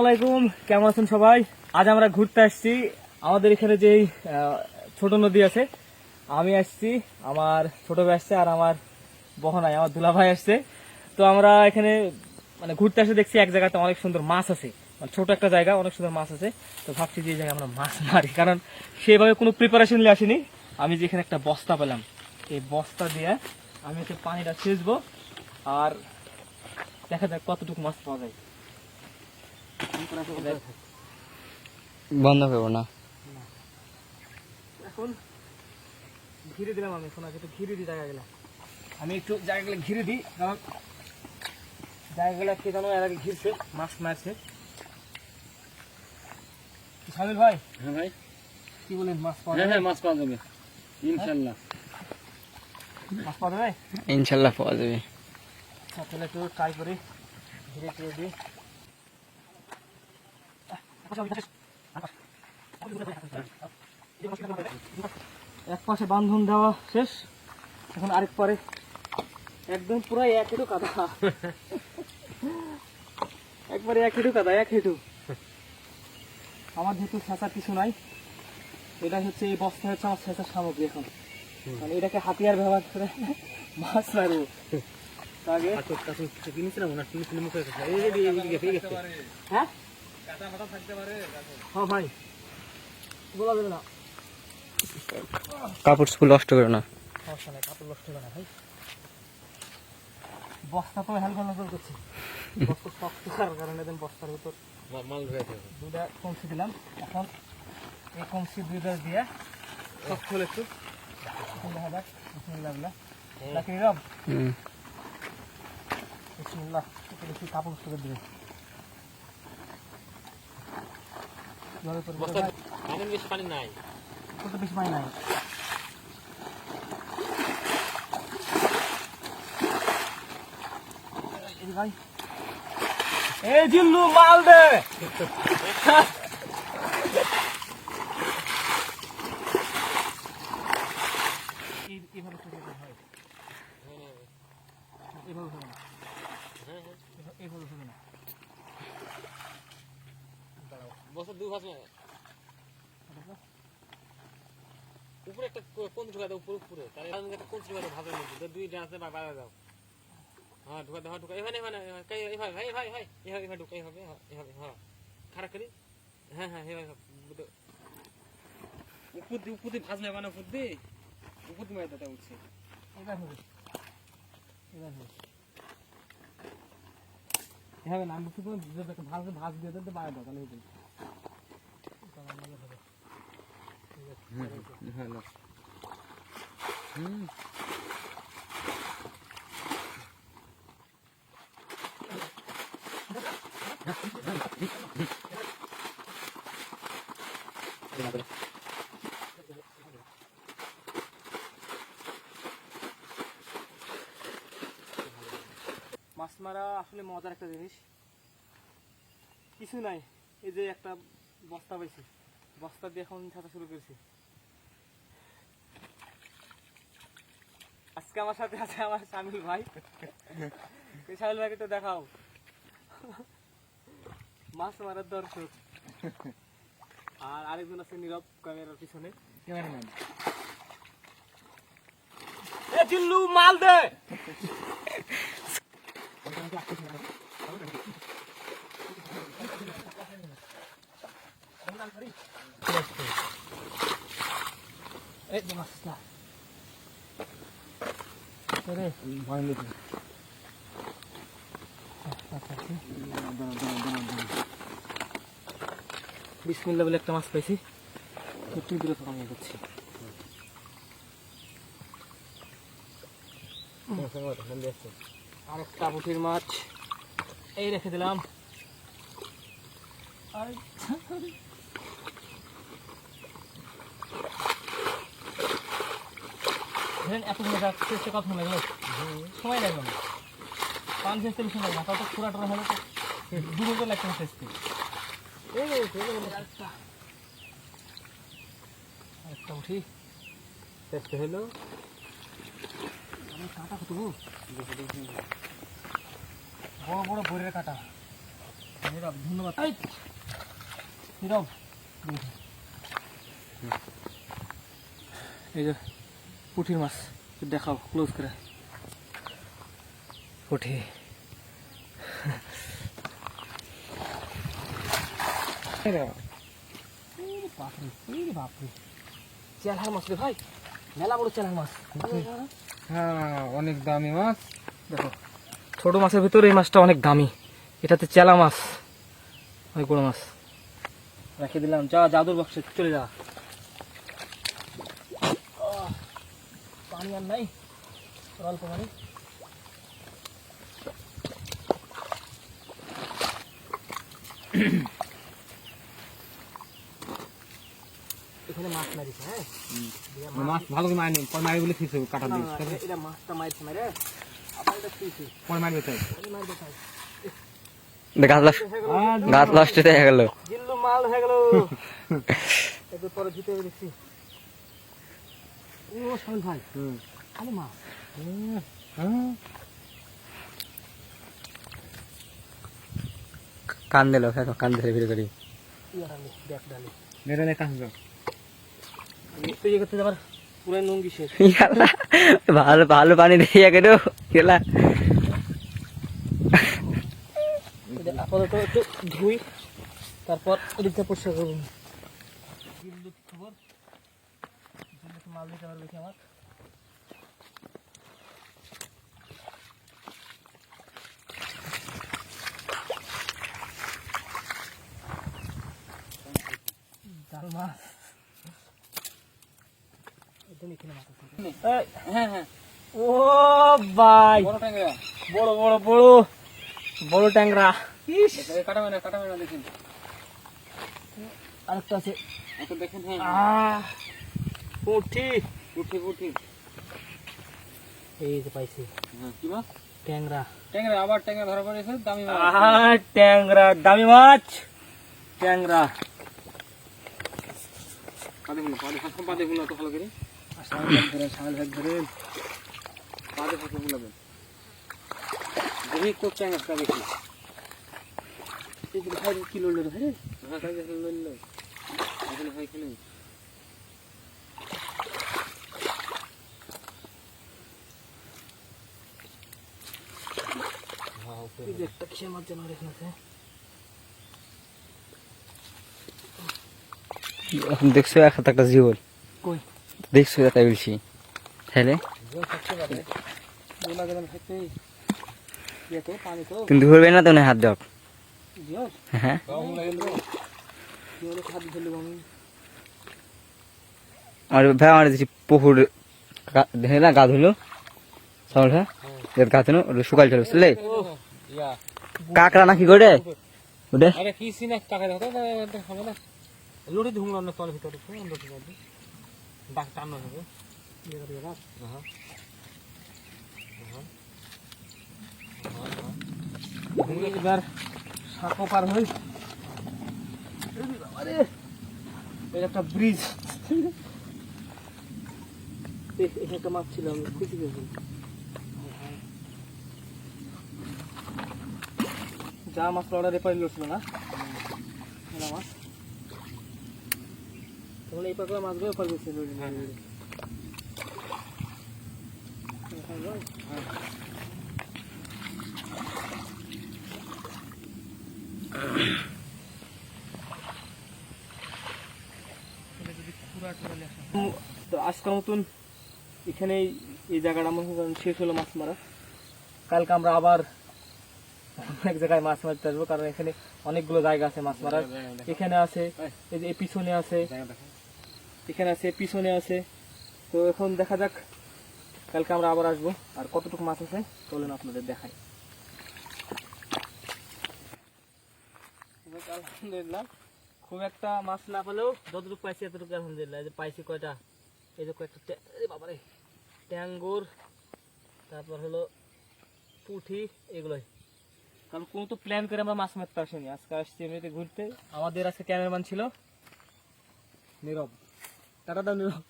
আলাইকুম কেমন আছেন সবাই? আজ আমরা ঘুরতে আসছি। আমাদের এখানে যে ছোট নদী আছে আমি আসছি আমার ছোট ভাই আসছে আর আমার বহনায় আমার দুলা ভাই আসছে। তো আমরা এখানে মানে ঘুরতে আসে দেখছি এক জায়গাতে অনেক সুন্দর মাছ আছে। মানে ছোট একটা জায়গা অনেক সুন্দর মাছ আছে। তো ভাবছি যে এই জায়গায় আমরা মাছ মারি কারণ সেভাবে কোনো প্রিপারেশন নিয়ে আসিনি। আমি যেখানে একটা বস্তা পেলাম এই বস্তা দিয়ে আমি হচ্ছে পানিটা ছেঁচবো। আর দেখা যাক কতটুকু মাছ পাওয়া যায়। বন্ধ করব না। এখন ঘিরে দিলাম আমি শোনা একটু ঘিরে দিই জায়গা গেলা। আমি একটু জায়গাগুলো ঘিরে দিই কারণ জায়গাগুলো কে জানো এর আগে ঘিরছে মাছ মারছে। সামিল ভাই হ্যাঁ ভাই। কি বলেন মাছ পাওয়া হ্যাঁ যাবে? হ্যাঁ মাছ পাওয়া যাবে। ইনশাল্লাহ। মাছ পাওয়া যাবে? ইনশাল্লাহ পাওয়া যাবে। তাহলে একটু ট্রাই করি। ঘিরে টিরে দিই। এক পাশে বান্ধন দেওয়া শেষ। এখন আরেক পারে। একদম পুরো এক হেঁটু কাদা। একবারে এক হেঁটু কাদা এক হেঁটু। আমার যেহেতু ছেঁচার কিছু নাই এটা হচ্ছে এই বস্তা হচ্ছে আমার ছেঁচার সামগ্রী এখন। মানে এটাকে হাতিয়ার ব্যবহার করে মাছ মারবো। আগে? হ্যাঁ? হ্যাঁ? ভাই। বলা যাবে না। কাপড় স্কুল নষ্ট করো না। সমস্যা নাই কাপড় নষ্ট হবে না ভাই। বস্তা তো হেলগা নজর করছি। বস্তা শক্ত করার কারণে দেন বস্তার ভিতর দুটা কমছি দিলাম। এখন এই কমছি দুইটা দিয়ে সব খুলে একটু। বিসমিল্লাহ। হাদাক বিসমিল্লাহ হুম। বিসমিল্লাহ একটু কাপড় করে দিবে বেশি পানি নাই। কত বেশি পানি নাই। ভাই এই জিল্লু মাল দে এই- এইভাবে শুরু করতে হয়। এইভাবে হবে না। এইভাবে- এইভাবে হবে না। বছর দুই ভাষা উপরে একটা কোন ঢুকা দাও উপরে উপরে তাহলে একটা কোন ঢুকা দাও ভাবের মধ্যে দুই ডান্সে বা বাইরে দাও হ্যাঁ ঢুকা দাও হ্যাঁ ঢুকা এখানে এখানে এভাবে ভাই ভাই ভাই এভাবে এভাবে ঢুকা এভাবে এভাবে হ্যাঁ খারাপ করি হ্যাঁ হ্যাঁ এভাবে উপর দিয়ে উপর দিয়ে ভাজলে মানে উপর দিয়ে উপর দিয়ে মেয়েটা উঠছে এবার হবে এবার হবে এভাবে নাম বুঝতে কোনো দিতে একটা ভাজ ভাজ দিয়ে দিতে পারে দোকানে হ্যালো হুম। মাছ মারা আসলে মজার একটা জিনিস। কিছু নাই এই যে একটা বস্তা পাইছি। বস্তা দিয়ে এখন ছাতা শুরু করেছি। আজকে আমার সাথে আছে আমার শামিল ভাই। এই শামিল ভাইকে তো দেখাও। মাছ মারার দর্শক। আর আরেকজন আছে নীরব ক্যামেরার পিছনে। ক্যামেরাম্যান। এ জিল্লু মাল দে! মাছটা রে ভয় লেগে বিসমিল্লা বলে একটা মাছ পাইছি। একটু থাকা নিয়ে যাচ্ছি আর একটা পুঁটির মাছ। এই রেখে দিলাম। আর সময় কত সময় লাগল সময় লাগল না। পান চেষ্টা বেশি লাগল না তত হলে তো। লাগছে না চেষ্টা একটা উঠি চেষ্টা হলো। কাটা কত বড় বড় ভোরের কাটা। নীরব ধন্যবাদ। নীরব। এই যে পুঁটির মাছ, দেখাও ক্লোজ করে। পুঁটি বাপরে বাপরে। চেলার মাছ রে ভাই। মেলা বড় চেলার মাছ। হ্যাঁ অনেক দামি মাছ। দেখো। ছোট মাছের ভিতরে এই মাছটা অনেক দামি। এটাতে চেলা মাছ অনেক বড় মাছ। রেখে দিলাম। যা জাদুর বক্সে চলে যা। পানি আর নাই অল্প পানি। এখানে মারিছে হ্যাঁ? মাছ ভালো করে মারিনি পরে মারি বলে ফিসে কাটা দিস এটা- এটা মাছটা মারছে মারে। আবার এটা খেয়েছে পরে মারবে তাই। মারবে তাই। গাছ লাস্ট গাছ লাস্টে দেখা গেল। জিল্লু মাল হয়ে গেল। একটু পরে জিতে দেখছি ও সামিল ভাই। হুম। খালি মাছ হ্যাঁ কান দিল কান ধরে ভিড় করি। ডালি দেখ ভালো ভালো পানি দিয়ে গেল গেলা ধুই তারপর মাল মাছ একদম এখানে মাছ আছে। এই, হ্যাঁ হ্যাঁ। ও ভাই। বড় ট্যাংরা। বড় বড় বড়। বড় ট্যাংরা। আরেকটা আছে। দেখেন হ্যাঁ পুঁটি। উঠি উঠি এই যে পাইছি। হ্যাঁ কি মাছ? ট্যাংরা। ট্যাংরা আবার ট্যাংরা ধরা পড়েছে দামি মাছ। আহ ট্যাংরা দামি মাছ। ট্যাংরা। পাদে পাদে পাদে তো ভালো করে। সামনে ভাগ ধরেন সামনে ভাগ ধরেন পাদে ফাঁস ফুলাবেন দেখি কোক ট্যাংরা দেখি এই যে ভাই কি লড়লো রে ভাই হ্যাঁ তাই দেখে লইল এখানে হয় এখানে এই যে একটা কিসের মাছ যেন এখানে আছে দেখছ এক হাতে একটা জীবন কই দেখছ তাই বলছি ইয়ে তো তুমি ধরবে না তো না হাত দাও হ্যাঁ আমার ভাই আমার দেখছি পুকুর দেখে না গা ধুলো সকাল হ্যাঁ গা ধুলো শুকাল চলে বুঝলে ইয়া কাকড়া নাকি গোটে ওটা কি সিনা কাকে দেখো তো হবে না লড়ি ধুমলো না তল ভিতরে ডাক টানো হবে এবার সাঁকো পার হই এই একটা ব্রিজ এখানে একটা মাছ ছিল আমি খুঁজে গেছি যা মাছ অর্ডারে পাইল ছিল না মেলা মাছ তাহলে এই পাকড়া মাছগুলো পার গেছে তো আজকের মতন এখানে এই জায়গাটা আমার শেষ হলো মাছ মারা। কালকে আমরা আবার অনেক জায়গায় মাছ মারতে আসব কারণ এখানে অনেকগুলো জায়গা আছে মাছ মারার। এখানে আছে এই যে পিছনে আছে। এখানে আছে পিছনে আছে। তো এখন দেখা যাক কালকে আমরা আবার আসব। আর কতটুকু মাছ আছে চলেন আপনাদের দেখাই। আলহামদুলিল্লাহ খুব একটা মাছ না পেলেও যতটুকু পাইছি এতটুকু আলহামদুলিল্লাহ। এই যে পাইছি কয়টা? এই যে কয়েকটা বাবারে ট্যাঙ্গুর তারপর হলো পুঁঠি এগুলোই। কারণ কোনো তো প্ল্যান করে আমরা মাছ মারতে আসিনি। আজকে আসছি এমনিতে ঘুরতে। আমাদের আজকে ক্যামেরাম্যান ছিল নীরব। টাটা দাও নীরব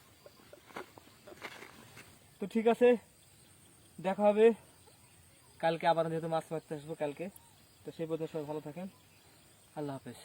তো ঠিক আছে, দেখা হবে। কালকে আবার যেহেতু মাছ মারতে আসব কালকে। তো সেই পর্যন্ত সবাই ভালো থাকেন। আল্লাহ হাফেজ।